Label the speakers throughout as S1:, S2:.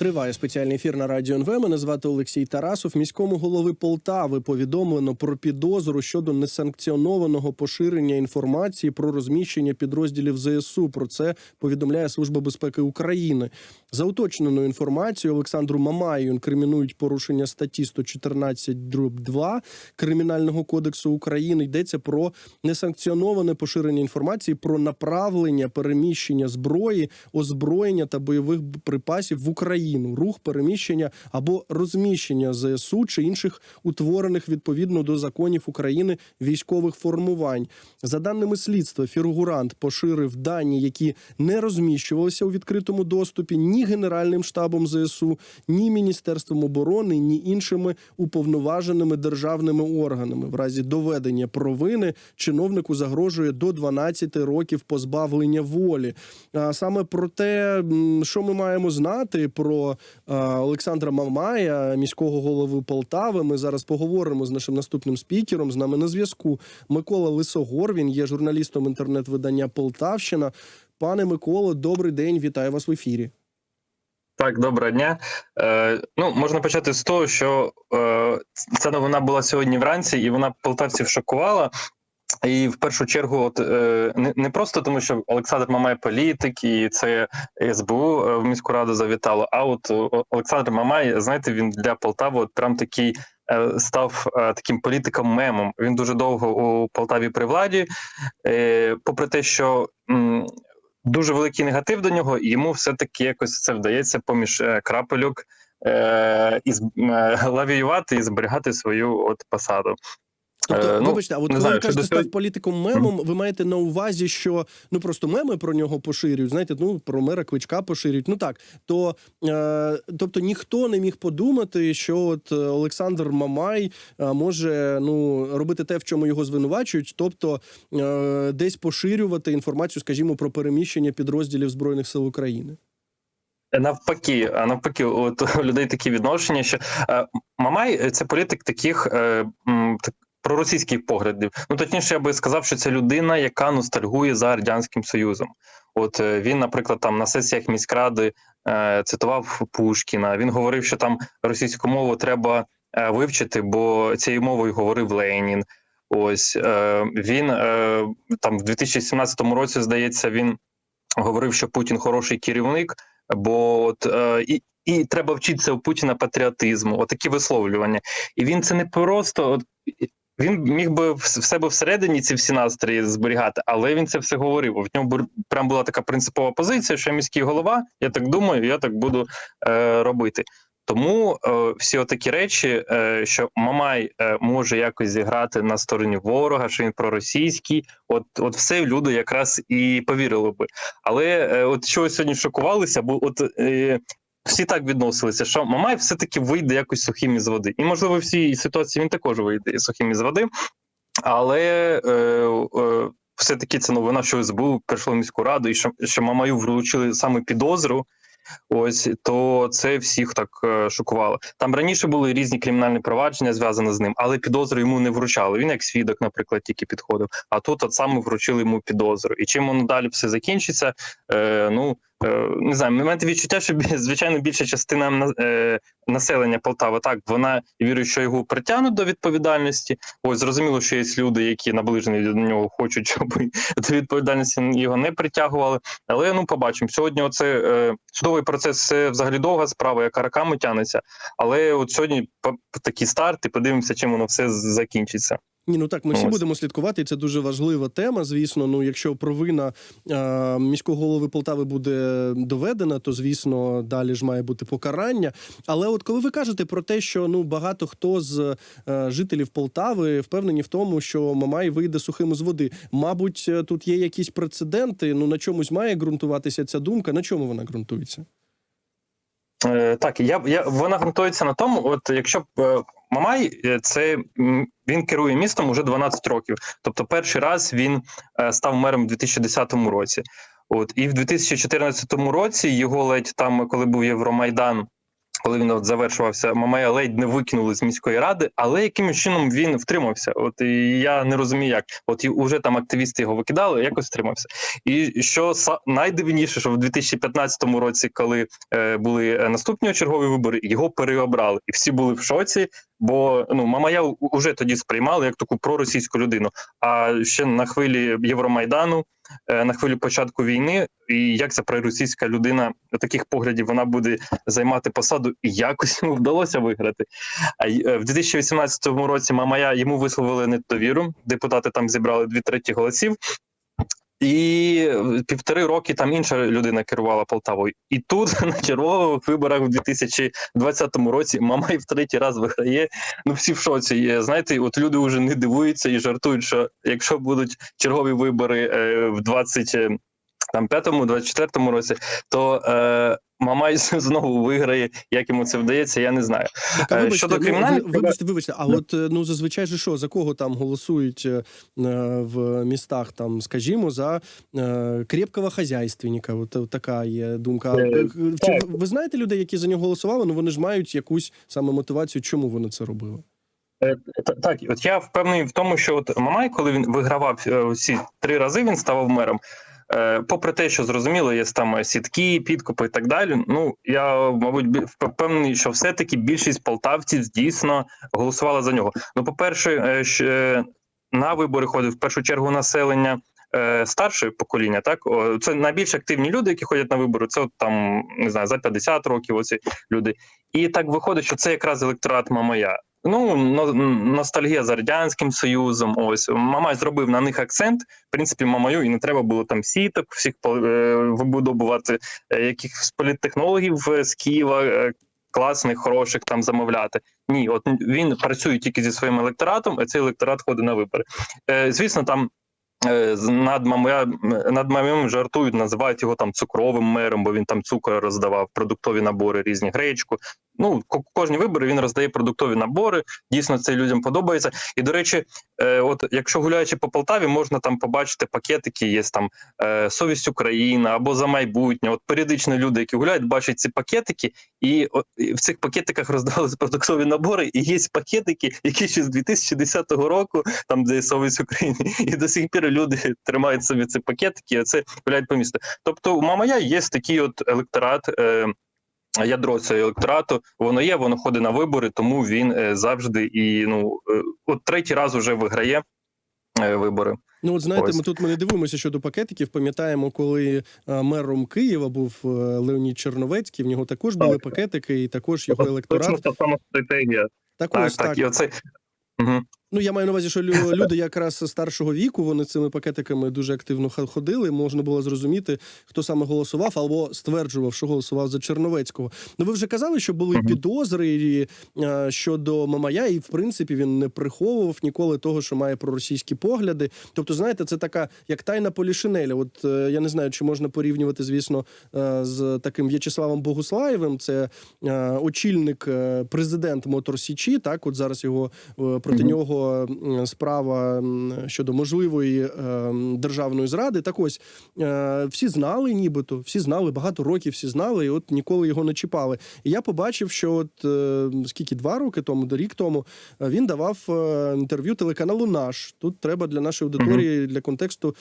S1: Триває спеціальний ефір на радіо НВ. Мене звати Олексій Тарасов. Міському голови Полтави повідомлено про підозру щодо несанкціонованого поширення інформації про розміщення підрозділів ЗСУ. Про це повідомляє Служба безпеки України. За уточненою інформацією Олександру Мамаю інкримінують порушення статті 114 дроб 2 Кримінального кодексу України. Йдеться про несанкціоноване поширення інформації про направлення переміщення зброї, озброєння та бойових припасів в Україну, рух переміщення або розміщення ЗСУ чи інших утворених відповідно до законів України військових формувань. За даними слідства, фігурант поширив дані, які не розміщувалися у відкритому доступі ні Генеральним штабом ЗСУ, ні Міністерством оборони, ні іншими уповноваженими державними органами. В разі доведення провини чиновнику загрожує до 12 років позбавлення волі. А саме про те, що ми маємо знати про а, Олександра Мамая, міського голови Полтави. Ми зараз поговоримо з нашим наступним спікером. З нами на зв'язку Микола Лисогор. Він є журналістом інтернет-видання Полтавщина. Пане Миколо, добрий день, вітаю вас в ефірі.
S2: Так, доброго дня. Е, ну, можна почати з того, що е, ця новина була сьогодні вранці, і вона полтавців шокувала. І в першу чергу, от е, не, просто тому, що Олександр Мамай політик, і це СБУ е, в міську раду завітало. А от Олександр Мамай, знаєте, він для Полтави от прям такий е, став е, таким політиком-мемом. Він дуже довго у Полтаві при владі, е, попри те, що. дуже великий негатив до нього, і йому все-таки якось це вдається поміж е, крапельок е, і е, лавіювати і зберігати свою от посаду.
S1: Тобто,
S2: Е, ну,
S1: вибачте, а от коли
S2: знаю,
S1: ви кажете, став політиком мемом, ви маєте на увазі, що ну просто меми про нього поширюють. Знаєте, ну про мера кличка поширюють. Ну так, то е, тобто ніхто не міг подумати, що от е, Олександр Мамай е, може ну робити те, в чому його звинувачують, тобто е, десь поширювати інформацію, скажімо, про переміщення підрозділів збройних сил України.
S2: Навпаки, а навпаки, от у людей такі відношення, що е, Мамай е, це політик таких е, м, так, проросійських поглядів. Ну точніше, я би сказав, що це людина, яка ностальгує за радянським союзом. От е, він, наприклад, там на сесіях міськради е, цитував Пушкіна. Він говорив, що там російську мову треба е, вивчити, бо цією мовою говорив Ленін. Ось е, він е, там в 2017 році, здається, він говорив, що Путін хороший керівник, бо от е, і. І треба вчитися у Путіна патріотизму, отакі висловлювання. І він це не просто він міг би в себе всередині ці всі настрої зберігати, але він це все говорив. В ньому прям була така принципова позиція, що я міський голова, я так думаю, я так буду е, робити. Тому е, всі отакі речі, е, що Мамай е, може якось зіграти на стороні ворога, що він проросійський, от, от все люди якраз і повірили би. Але е, от що сьогодні шокувалися, бо от е, всі так відносилися, що Мамай все-таки вийде якось сухим із води. І, можливо, в цій ситуації він також вийде сухим із води. Але е, е, все-таки це новина, що СБУ прийшло в міську раду, і що, що Мамаю вручили саме підозру. Ось то це всіх так е, шокувало. Там раніше були різні кримінальні провадження зв'язані з ним, але підозру йому не вручали. Він як свідок, наприклад, тільки підходив. А тут от саме вручили йому підозру. І чим воно далі все закінчиться? Е, ну не знаю, ми мене відчуття, що звичайно більша частина на- е, населення Полтави так вона вірить, що його притягнуть до відповідальності. Ось зрозуміло, що є люди, які наближені до нього, хочуть, щоб до відповідальності його не притягували. Але ну побачимо. Сьогодні оце е, судовий процес це взагалі довга справа, яка роками тягнеться. Але от сьогодні по- такий старт, і подивимося, чим воно все закінчиться.
S1: Ні, ну так, ми всі
S2: Ось.
S1: будемо слідкувати. і Це дуже важлива тема. Звісно, ну якщо провина е, міського голови Полтави буде доведена, то звісно далі ж має бути покарання. Але от коли ви кажете про те, що ну багато хто з е, жителів Полтави впевнені в тому, що Мамай вийде сухим з води, мабуть, е, тут є якісь прецеденти. Ну на чомусь має ґрунтуватися ця думка. На чому вона ґрунтується?
S2: Е, так, я, я вона ґрунтується на тому, от якщо б е, Мамай е, це він керує містом уже 12 років. Тобто, перший раз він став мером у 2010 році. От і в 2014 році його ледь там, коли був Євромайдан, коли він завершувався, Мамая ледь не викинули з міської ради, але якимось чином він втримався. От і я не розумію, як от і вже там активісти його викидали, якось втримався. І що найдивніше, що в 2015 році, коли е, були е, наступні чергові вибори, його переобрали, і всі були в шоці. Бо ну Мамая вже тоді сприймали як таку проросійську людину. А ще на хвилі Євромайдану, на хвилі початку війни, і як ця проросійська людина таких поглядів вона буде займати посаду, і якось йому вдалося виграти. А е, в 2018 році Мамая йому висловили недовіру. Депутати там зібрали дві треті голосів. І півтори роки там інша людина керувала Полтавою. І тут на чергових виборах в 2020 році Мамай в третій раз виграє. Ну всі в шоці є. Знаєте, от люди вже не дивуються і жартують, що якщо будуть чергові вибори е, в 20 е, там п'ятому, 24-му році, то е, Мамай знову виграє. Як йому це вдається, я не знаю.
S1: Так,
S2: Е,
S1: вибачте,
S2: щодо
S1: ну,
S2: кримінальних
S1: ви- вибачте, вибачте, а от е, ну зазвичай же що, за кого там голосують е, в містах, там, скажімо, за е, крепкого хазяйственника? От, от така є думка.
S2: Е,
S1: Чи
S2: так.
S1: ви знаєте людей, які за нього голосували? Ну вони ж мають якусь саме мотивацію, чому вони це робили?
S2: Так, от я впевнений в тому, що от Мамай, коли він вигравав всі три рази, він ставав мером. Е, Попри те, що зрозуміло, є там сітки, підкупи і так далі. Ну я мабуть впевнений, що все-таки більшість полтавців дійсно голосувала за нього. Ну, по-перше, е, е, на вибори ходить в першу чергу населення. Старше покоління, так це найбільш активні люди, які ходять на вибори. Це от там не знаю за 50 років. Оці люди, і так виходить, що це якраз електорат Мамая. Ну, ностальгія за радянським союзом. Ось Мамай зробив на них акцент. В принципі, Мамаю і не треба було там сіток, всіх е, вибудовувати е, якихось політтехнологів е, з Києва. Класних, хороших там замовляти. Ні, от він працює тільки зі своїм електоратом, а цей електорат ходить на вибори. Е, звісно, там е, над Мамая, над Мамаєм жартують, називають його там цукровим мером, бо він там цукор роздавав, продуктові набори, різні гречку. Ну, кожні вибори він роздає продуктові набори. Дійсно, це людям подобається. І до речі, е, от якщо гуляючи по Полтаві, можна там побачити пакетики, є там е, совість України або за майбутнє. От періодично люди, які гуляють, бачать ці пакетики, і, о- і в цих пакетиках роздавалися продуктові набори. І є пакетики, які ще з 2010 року, там де є совість України, і до сих пір люди тримають собі ці пакетики, і оце гуляють по місту. Тобто, у Мамая є такий от електорат. Е, Ядро цього електорату воно є, воно ходить на вибори, тому він е, завжди і ну е, от третій раз вже виграє е, вибори.
S1: Ну, от знаєте,
S2: Ось.
S1: ми тут ми не дивимося щодо пакетиків. Пам'ятаємо, коли мером Києва був Леонід Черновецький. В нього також були
S2: Так.
S1: пакетики, і також його
S2: Точно
S1: електорат.
S2: та сама стратегія.
S1: Так,
S2: Так,
S1: ось
S2: так,
S1: так.
S2: і оце. Угу.
S1: Ну я маю на увазі, що лю- люди якраз старшого віку вони цими пакетиками дуже активно ходили. Можна було зрозуміти, хто саме голосував або стверджував, що голосував за Черновецького. Ну ви вже казали, що були підозри е, щодо Мамая, і в принципі він не приховував ніколи того, що має проросійські погляди. Тобто, знаєте, це така як тайна полішинеля. От е, я не знаю, чи можна порівнювати, звісно, е, з таким В'ячеславом Богуслаєвим. Це очільник, президент Мотор Січі. Так, от зараз його проти нього справа щодо можливої е, державної зради. Так ось е, всі знали, нібито, всі знали, багато років всі знали, і от ніколи його не чіпали. І я побачив, що от е, скільки два роки тому, до рік тому, він давав інтерв'ю телеканалу Наш. Тут треба для нашої аудиторії для контексту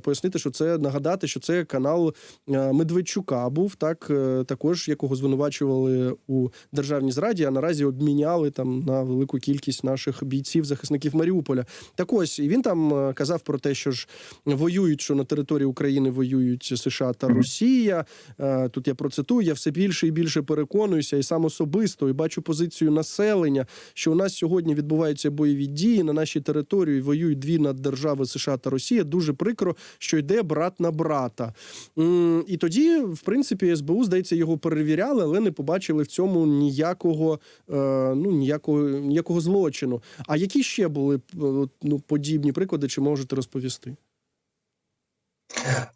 S1: пояснити, що це нагадати, що це канал Медведчука був так, також якого звинувачували у державній зраді, а наразі обміняли там на велику кількість наших бійців, захисників Маріуполя. Так ось і він там е, казав про те, що ж воюють, що на території України воюють США та Росія. Е, Тут я процитую, я все більше і більше переконуюся, і сам особисто, і бачу позицію населення, що у нас сьогодні відбуваються бойові дії на нашій території. Воюють дві наддержави США та Росія. Дуже прикро, що йде брат на брата. І тоді, в принципі, СБУ, здається, його перевіряли, але не побачили в цьому ніякого, е, ну ніякого ніякого злочину. А які ще були е, ну, подібні приклади, чи можете розповісти?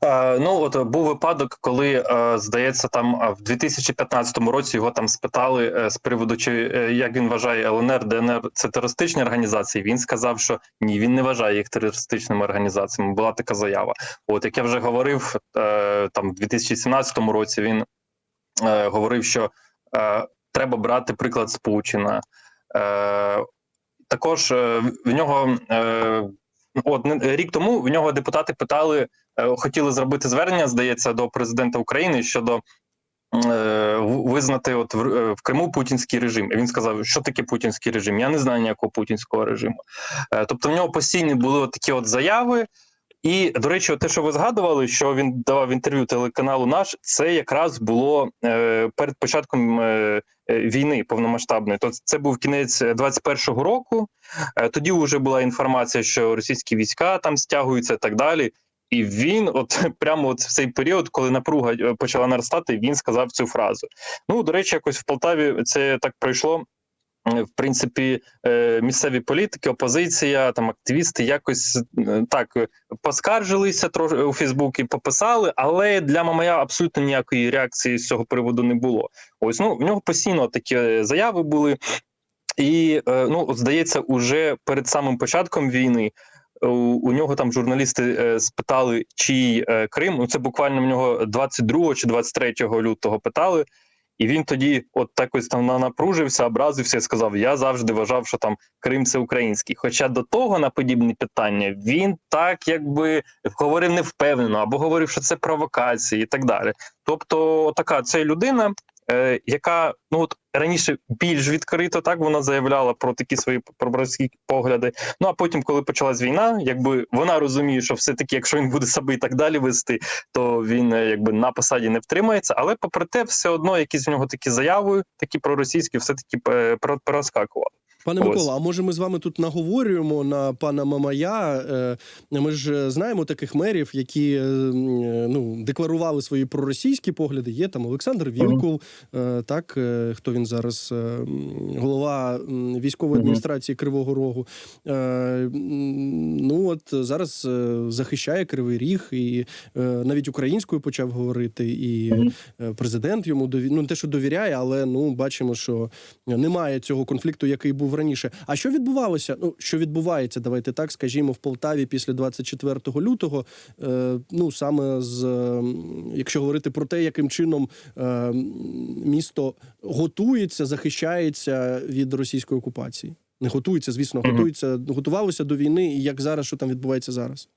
S2: Е, ну от е, був випадок, коли здається, там в 2015 році його там спитали з приводу, чи як він вважає ЛНР, ДНР це терористичні організації. Він сказав, що ні, він не вважає їх терористичними організаціями. Була така заява. От як я вже говорив, там в 2017 році він говорив, що треба брати приклад з Путіна. Також е, в нього е, от рік тому в нього депутати питали, е, хотіли зробити звернення, здається, до президента України щодо визнати от в, Криму путінський режим. І він сказав, що таке путінський режим. Я не знаю ніякого путінського режиму. Тобто в нього постійні були от такі от заяви. І до речі, те, що ви згадували, що він давав інтерв'ю телеканалу наш, це якраз було е, перед початком е, е, війни повномасштабної. То це був кінець 21-го року. Е, тоді вже була інформація, що російські війська там стягуються і так далі. І він, от прямо от в цей період, коли напруга е, почала наростати, він сказав цю фразу. Ну, до речі, якось в Полтаві це так пройшло. Е, В принципі, е, місцеві політики, опозиція, там активісти якось е, так поскаржилися трошки у Фейсбуці, пописали, але для Мамая абсолютно ніякої реакції з цього приводу не було. Ось ну в нього постійно такі заяви були, і ну здається, уже перед самим початком війни. У, нього там журналісти спитали, чий Крим. Ну це буквально в нього 22 чи 23 лютого питали. І він тоді, от так ось там напружився, образився і сказав: Я завжди вважав, що там Крим це український. Хоча до того на подібні питання він так якби говорив невпевнено, або говорив, що це провокації і так далі. Тобто, така це людина, е, яка ну от раніше більш відкрито так вона заявляла про такі свої пробратські погляди. Ну а потім, коли почалась війна, якби вона розуміє, що все таки, якщо він буде себе і так далі вести, то він е, якби на посаді не втримається. Але попри те, все одно якісь в нього такі заяви, такі проросійські, все таки е, про- проскакували.
S1: Пане Микола, а може ми з вами тут наговорюємо на пана Мамая? Е, Ми ж е, знаємо таких мерів, які е, ну, декларували свої проросійські погляди. Є там Олександр Вілкул, так хто він зараз, голова військової адміністрації Кривого Рогу. Ну от зараз захищає Кривий Ріг і навіть українською почав говорити. І президент йому дові... ну, не те, що довіряє, але ну бачимо, що немає цього конфлікту, який був раніше. А що відбувалося? Ну що відбувається, давайте так скажімо, в Полтаві після 24 лютого. Е, ну саме з е, якщо говорити про те, яким чином е, місто готується, захищається від російської окупації. Не готується, звісно, готується, готувалося до війни, і як зараз, що там відбувається зараз.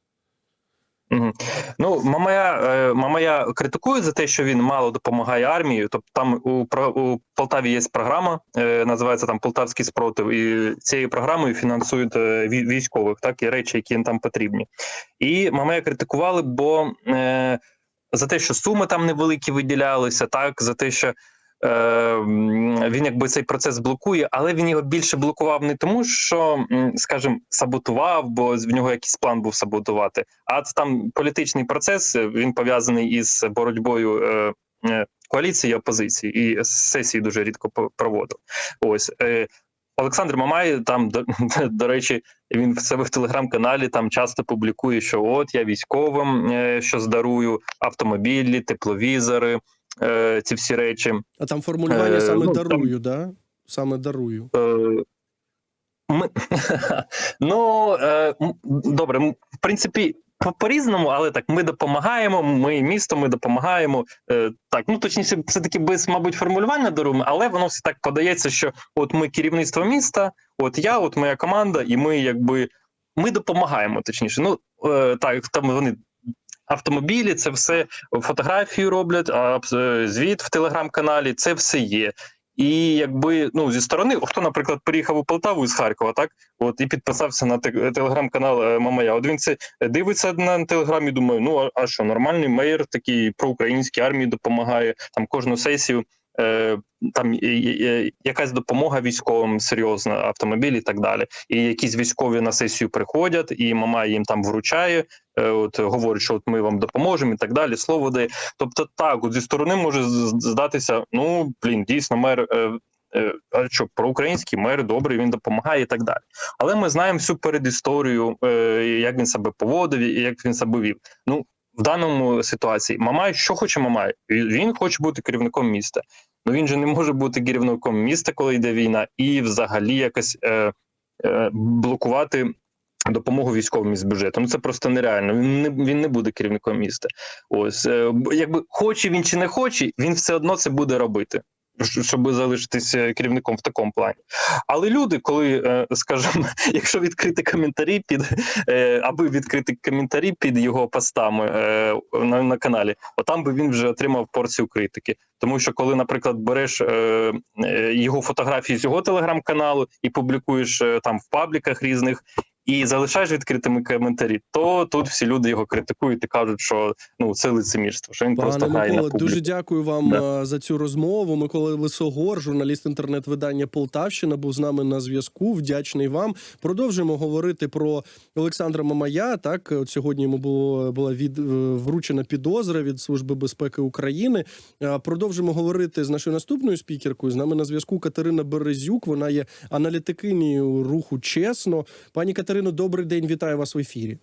S2: Ну, Мамая, е, Мамая критикує за те, що він мало допомагає армії. Тобто там у, у Полтаві є програма, е, називається там Полтавський спротив, і цією програмою фінансують е, військових, так і речі, які їм там потрібні. І Мамая критикували, бо е, за те, що суми там невеликі виділялися, так за те, що. Е, Він якби цей процес блокує, але він його більше блокував не тому, що, скажімо, саботував, бо в нього якийсь план був саботувати. А це там політичний процес. е, Він пов'язаний із боротьбою е, коаліції і опозиції, і сесії дуже рідко проводив. Ось Олександр Мамай там до, до речі, він в себе в телеграм-каналі там часто публікує, що от я військовим що здарую автомобілі, тепловізори, е, ці всі речі.
S1: А там формулювання
S2: Е,
S1: саме
S2: ну, там-
S1: дарую, да? Саме дарую.
S2: Е, Ми... ну е, добре, в принципі, по- по-різному, але так, ми допомагаємо. Ми місто, ми допомагаємо. Е, так, ну точніше, все таки без, мабуть, формулювання даруємо, але воно все так подається, що от ми керівництво міста, от я, от моя команда, і ми якби ми допомагаємо. Точніше, ну е, так, там вони. Автомобілі, це все фотографії роблять, а е, звіт в телеграм-каналі, це все є. І якби ну зі сторони, хто, наприклад, приїхав у Полтаву із Харкова, так от і підписався на телеграм-канал е, Мамая. От він це дивиться на телеграмі. Думає, ну а, що, нормальний мейер, такий проукраїнській армії допомагає там кожну сесію. Е, там якась допомога військовим серйозна, автомобілі і так далі. І якісь військові на сесію приходять, і мама їм там вручає. е, От говорить, що от ми вам допоможемо і так далі. Слово дає. Тобто, так, от зі сторони може здатися, ну блін, дійсно, мер. е, А що проукраїнський мер добрий, він допомагає і так далі. Але ми знаємо всю передісторію, як він себе поводив і як він себе вів. Ну в даному ситуації Мамай, що хоче Мамай? Він хоче бути керівником міста. Ну він же не може бути керівником міста, коли йде війна, і взагалі якось е, е, блокувати допомогу військовим із бюджету. Ну це просто нереально. Він не він не буде керівником міста. Ось е, якби хоче він чи не хоче, він все одно це буде робити. Щоб залишитись е, керівником в такому плані. Але люди, коли, е, скажімо, якщо відкрити коментарі під е, аби відкрити коментарі під його постами е, на, на каналі, отам би він вже отримав порцію критики. Тому що коли, наприклад, береш його фотографії з його телеграм-каналу і публікуєш там в пабліках різних. І залишаєш відкритими коментарі, то тут всі люди його критикують і кажуть, що ну це лицемірство, що він просто
S1: Пане
S2: грає на
S1: Микола,
S2: публіку.
S1: дуже дякую вам е, за цю розмову. Микола Лисогор, журналіст інтернет-видання Полтавщина, був з нами на зв'язку. Вдячний вам. Продовжимо говорити про Олександра Мамая. Так, от сьогодні йому було була від е, вручена підозра від Служби безпеки України. Е, Продовжимо говорити з нашою наступною спікеркою. З нами на зв'язку Катерина Березюк. Вона є аналітикинею руху чесно. Пані Катерино, добрий день. Вітаю вас в ефірі.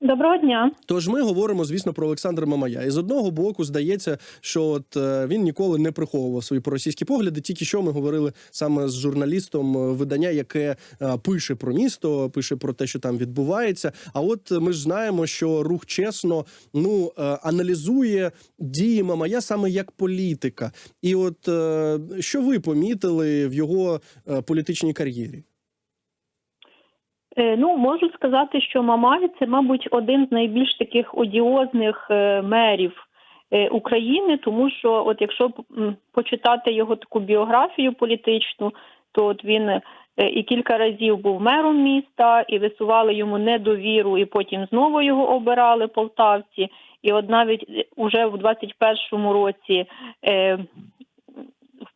S3: Доброго дня.
S1: Тож ми говоримо, звісно, про Олександра Мамая. І з одного боку здається, що от е, він ніколи не приховував свої проросійські погляди. Тільки що ми говорили саме з журналістом е, видання, яке е, пише про місто, пише про те, що там відбувається. А от ми ж знаємо, що рух чесно ну аналізує дії Мамая саме як політика. І от що ви помітили в його політичній кар'єрі?
S3: Е, Ну, можу сказати, що Мамай це, мабуть, один з найбільш таких одіозних е, мерів е, України, тому що, от якщо почитати його таку біографію політичну, то от він і кілька разів був мером міста, і висували йому недовіру, і потім знову його обирали полтавці. І от навіть уже в 21-му році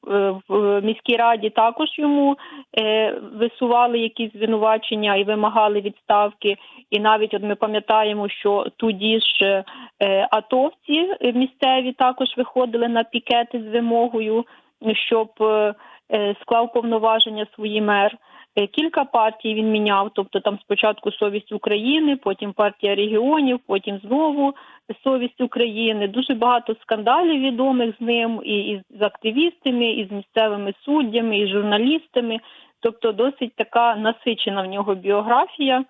S3: в- в міській раді також йому е, висували якісь звинувачення і вимагали відставки. І навіть от ми пам'ятаємо, що тоді ж е, атовці е, місцеві також виходили на пікети з вимогою, щоб е, е, склав повноваження свої мер. Е, Кілька партій він міняв, тобто там спочатку Совість України, потім партія регіонів, потім знову Совість України. Дуже багато скандалів відомих з ним, і, і з активістами, і з місцевими суддями, і з журналістами. Тобто, досить така насичена в нього біографія.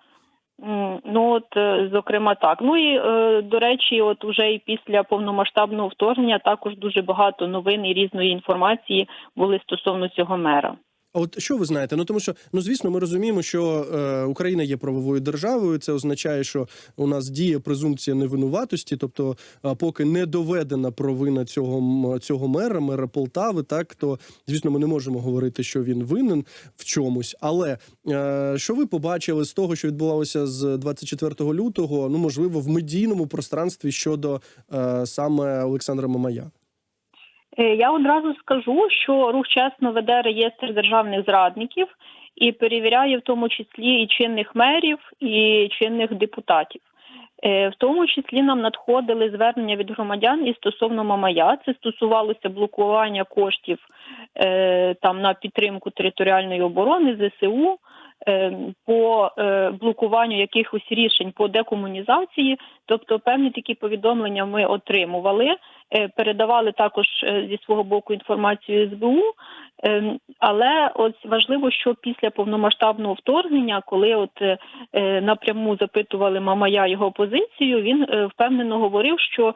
S3: Ну от, е, зокрема, так. Ну і е, до речі, от уже і після повномасштабного вторгнення також дуже багато новин і різної інформації були стосовно цього мера.
S1: А от що ви знаєте? Ну тому що ну звісно, ми розуміємо, що е, Україна є правовою державою. Це означає, що у нас діє презумпція невинуватості, тобто, е, поки не доведена провина цього цього мера, мера Полтави, так то звісно, ми не можемо говорити, що він винен в чомусь. Але е, що ви побачили з того, що відбувалося з 24 лютого? Ну можливо, в медійному пространстві щодо е, саме Олександра Мамая?
S3: Е, Я одразу скажу, що рух чесно веде реєстр державних зрадників і перевіряє в тому числі і чинних мерів, і чинних депутатів. Е, В тому числі нам надходили звернення від громадян і стосовно Мамая. Це стосувалося блокування коштів е, там на підтримку територіальної оборони ЗСУ. Е, По е, блокуванню якихось рішень по декомунізації, тобто певні такі повідомлення ми отримували. Е, передавали також е, зі свого боку інформацію СБУ. Ем, Але ось важливо, що після повномасштабного вторгнення, коли от напряму запитували Мамая його позицію, він впевнено говорив, що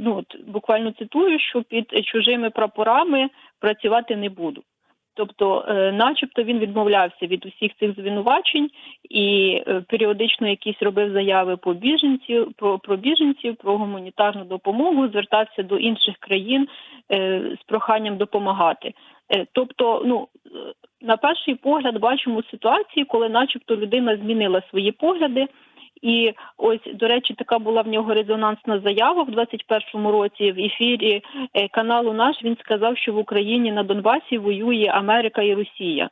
S3: ну от буквально цитую, що під чужими прапорами працювати не буду. Тобто, е, начебто, він відмовлявся від усіх цих звинувачень і е, періодично якісь робив заяви по біженців, про, про біженців, про гуманітарну допомогу, звертався до інших країн е, з проханням допомагати. Тобто, ну на перший погляд бачимо ситуацію, коли, начебто, людина змінила свої погляди. І ось, до речі, така була в нього резонансна заява в 21-му році в ефірі е, каналу наш. Він сказав, що в Україні на Донбасі воює Америка і Росія,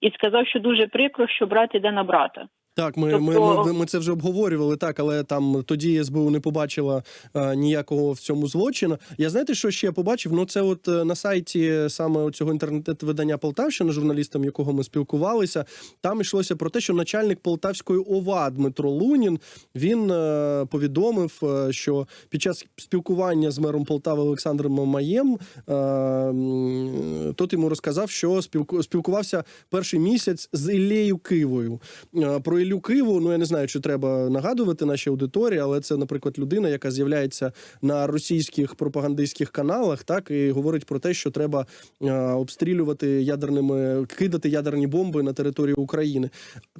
S3: і сказав, що дуже прикро, що брат іде на брата.
S1: Так, ми,
S3: Тобто-
S1: ми, ми, ми це вже обговорювали, так, але там тоді СБУ не побачила е, ніякого в цьому злочину. Я знаєте, що ще побачив? Ну, це от е, на сайті саме цього інтернет-видання Полтавщина, журналістом якого ми спілкувалися, там йшлося про те, що начальник Полтавської ОВА Дмитро Лунін він е, повідомив, що під час спілкування з мером Полтави Олександром Мамаєм е, м, тот йому розказав, що спілку, спілкувався перший місяць з Іллею Кивою. Е, Про Іллю Киву, ну я не знаю, чи треба нагадувати нашій аудиторії, але це, наприклад, людина, яка з'являється на російських пропагандистських каналах, так і говорить про те, що треба е, обстрілювати ядерними, кидати ядерні бомби на територію України.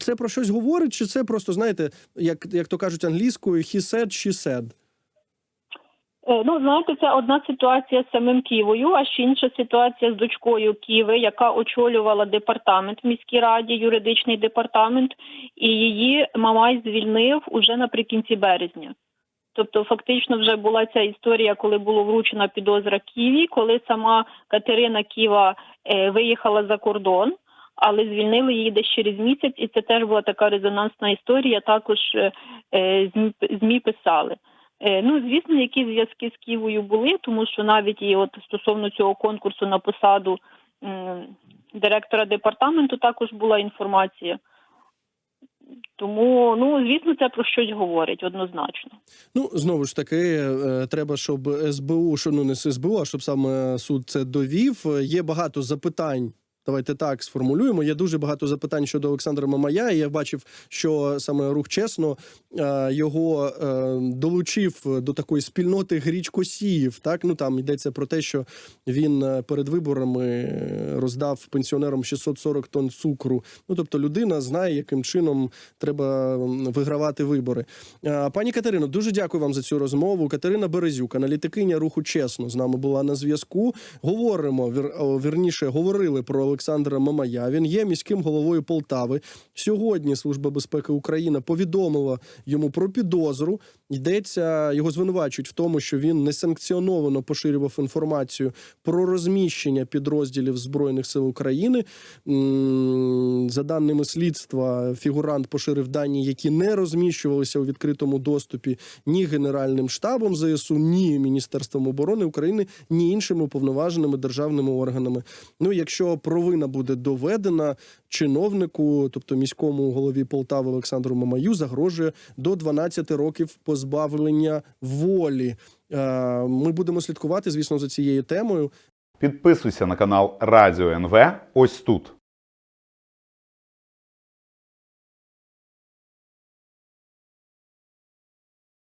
S1: Це про щось говорить, чи це просто знаєте, як, як то кажуть англійською, he said, she said?
S3: Е, Ну, знаєте, це одна ситуація з самим Ківою, а ще інша ситуація з дочкою Ківи, яка очолювала департамент в міській раді, юридичний департамент, і її Мамай звільнив уже наприкінці березня. Тобто, фактично, вже була ця історія, коли було вручена підозра Ківі, коли сама Катерина Ківа е, виїхала за кордон, але звільнили її десь через місяць, і це теж була така резонансна історія. Також е, ЗМІ писали. Е, Ну, звісно, які зв'язки з Києвою були, тому що навіть і от стосовно цього конкурсу на посаду директора департаменту також була інформація. Тому, ну, звісно, це про щось говорить однозначно.
S1: Ну знову ж таки, е, треба, щоб СБУ, що ну не СБУ, а щоб саме суд це довів. Є багато запитань. Давайте так сформулюємо. Є дуже багато запитань щодо Олександра Мамая. І я бачив, що саме рух чесно е, його е, долучив до такої спільноти грічкосіїв. Так ну там йдеться про те, що він е, перед виборами роздав пенсіонерам 640 тонн цукру. Ну тобто, людина знає, яким чином треба вигравати вибори. Пані Катерино, дуже дякую вам за цю розмову. Катерина Березюк, аналітикиня руху чесно, з нами була на зв'язку. Говоримо вір, вірніше, говорили про Олександра Мамая. Він є міським головою Полтави. Сьогодні Служба безпеки України повідомила йому про підозру. Йдеться його звинувачують в тому, що він несанкціоновано поширював інформацію про розміщення підрозділів збройних сил України. За даними слідства, фігурант поширив дані, які не розміщувалися у відкритому доступі ні Генеральним штабом ЗСУ, ні Міністерством оборони України, ні іншими уповноваженими державними органами. Ну, якщо провина буде доведена, чиновнику, тобто міському голові Полтави Олександру Мамаю, загрожує до 12 років позбавлення волі. Е, Ми будемо слідкувати, звісно, за цією темою.
S4: Підписуйся на канал Радіо НВ ось тут.